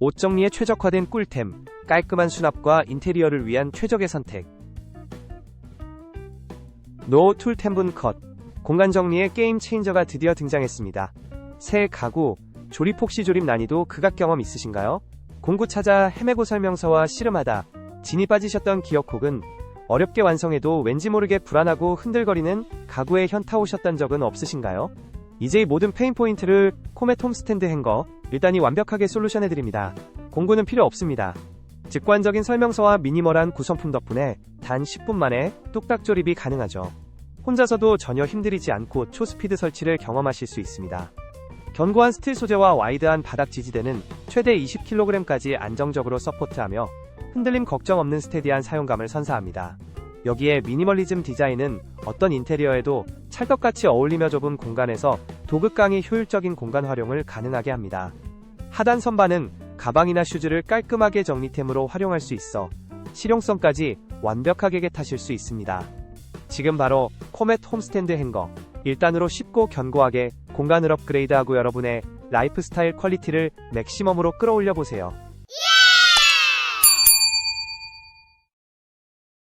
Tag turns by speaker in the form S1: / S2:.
S1: 옷 정리에 최적화된 꿀템, 깔끔한 수납과 인테리어를 위한 최적의 선택. 노 툴템분 컷. 공간 정리의 게임 체인저가 드디어 등장했습니다. 새 가구, 조립 혹시 조립 난이도 극악 경험 있으신가요? 공구 찾아 헤매고 설명서와 씨름하다 진이 빠지셨던 기억 혹은 어렵게 완성해도 왠지 모르게 불안하고 흔들거리는 가구에 현타 오셨던 적은 없으신가요? 이제 이 모든 페인 포인트를 코멧 홈스탠드 행거 일단 이 완벽하게 솔루션해드립니다. 공구는 필요 없습니다. 직관적인 설명서와 미니멀한 구성품 덕분에 단 10분 만에 뚝딱 조립이 가능하죠. 혼자서도 전혀 힘들이지 않고 초스피드 설치를 경험하실 수 있습니다. 견고한 스틸 소재와 와이드한 바닥 지지대는 최대 20kg까지 안정적으로 서포트하며 흔들림 걱정 없는 스테디한 사용감을 선사합니다. 여기에 미니멀리즘 디자인은 어떤 인테리어에도 찰떡같이 어울리며 좁은 공간에서 도극강의 효율적인 공간 활용을 가능하게 합니다. 하단 선반은 가방이나 슈즈를 깔끔하게 정리템으로 활용할 수 있어 실용성까지 완벽하게 겟하실 수 있습니다. 지금 바로 코멧 홈스탠드 행거 1단으로 쉽고 견고하게 공간을 업그레이드하고 여러분의 라이프 스타일 퀄리티를 맥시멈으로 끌어올려 보세요.